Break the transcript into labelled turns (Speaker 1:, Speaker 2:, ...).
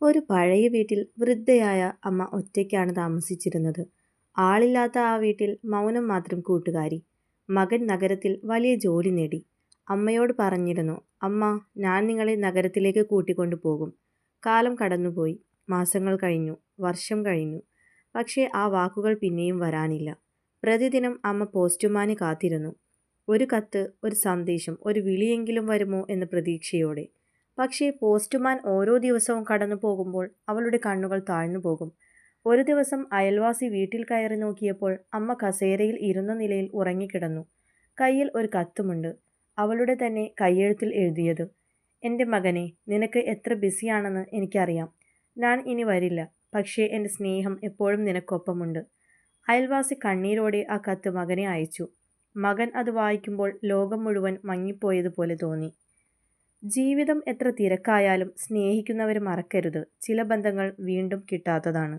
Speaker 1: ഒരു പഴയ വീട്ടിൽ വൃദ്ധയായ അമ്മ ഒറ്റയ്ക്കാണ് താമസിച്ചിരുന്നത്. ആളില്ലാത്ത ആ വീട്ടിൽ മൗനം മാത്രം കൂട്ടുകാരി. മകൻ നഗരത്തിൽ വലിയ ജോലി നേടി. അമ്മയോട് പറഞ്ഞിരുന്നു അമ്മ ഞാൻ നിങ്ങളെ നഗരത്തിലേക്ക് കൂട്ടിക്കൊണ്ടു പോകും. " കാലം കടന്നുപോയി. മാസങ്ങൾ കഴിഞ്ഞു. വർഷം കഴിഞ്ഞു. പക്ഷേ ആ വാക്കുകൾ പിന്നെയും വരാനില്ല. പ്രതിദിനം അമ്മ പോസ്റ്റുമാനെ കാത്തിരുന്നു. ഒരു കത്ത്, ഒരു സന്ദേശം, ഒരു വിളിയെങ്കിലും വരുമോ എന്ന പ്രതീക്ഷയോടെ. പക്ഷേ പോസ്റ്റുമാൻ ഓരോ ദിവസവും കടന്നു പോകുമ്പോൾ അവളുടെ കണ്ണുകൾ താഴ്ന്നു പോകും ഒരു ദിവസം അയൽവാസി വീട്ടിൽ കയറി നോക്കിയപ്പോൾ അമ്മ കസേരയിൽ ഇരുന്ന നിലയിൽ ഉറങ്ങിക്കിടന്നു. കയ്യിൽ ഒരു കത്തുമുണ്ട്. അവളുടെ തന്നെ കയ്യെഴുത്തിൽ എഴുതിയത് എന്റെ മകനെ നിനക്ക് എത്ര ബിസിയാണെന്ന് എനിക്കറിയാം. ഞാൻ ഇനി വരില്ല. പക്ഷേ എന്റെ സ്നേഹം എപ്പോഴും നിനക്കൊപ്പമുണ്ട്. " അയൽവാസി കണ്ണീരോടെ ആ കത്ത് മകനെ അയച്ചു. മകൻ അത് വായിക്കുമ്പോൾ ലോകം മുഴുവൻ മങ്ങിപ്പോയതുപോലെ തോന്നി. ജീവിതം എത്ര തിരക്കായാലും സ്നേഹിക്കുന്നവരെ മറക്കരുത് ചില ബന്ധങ്ങൾ വീണ്ടും കിട്ടാത്തതാണ്.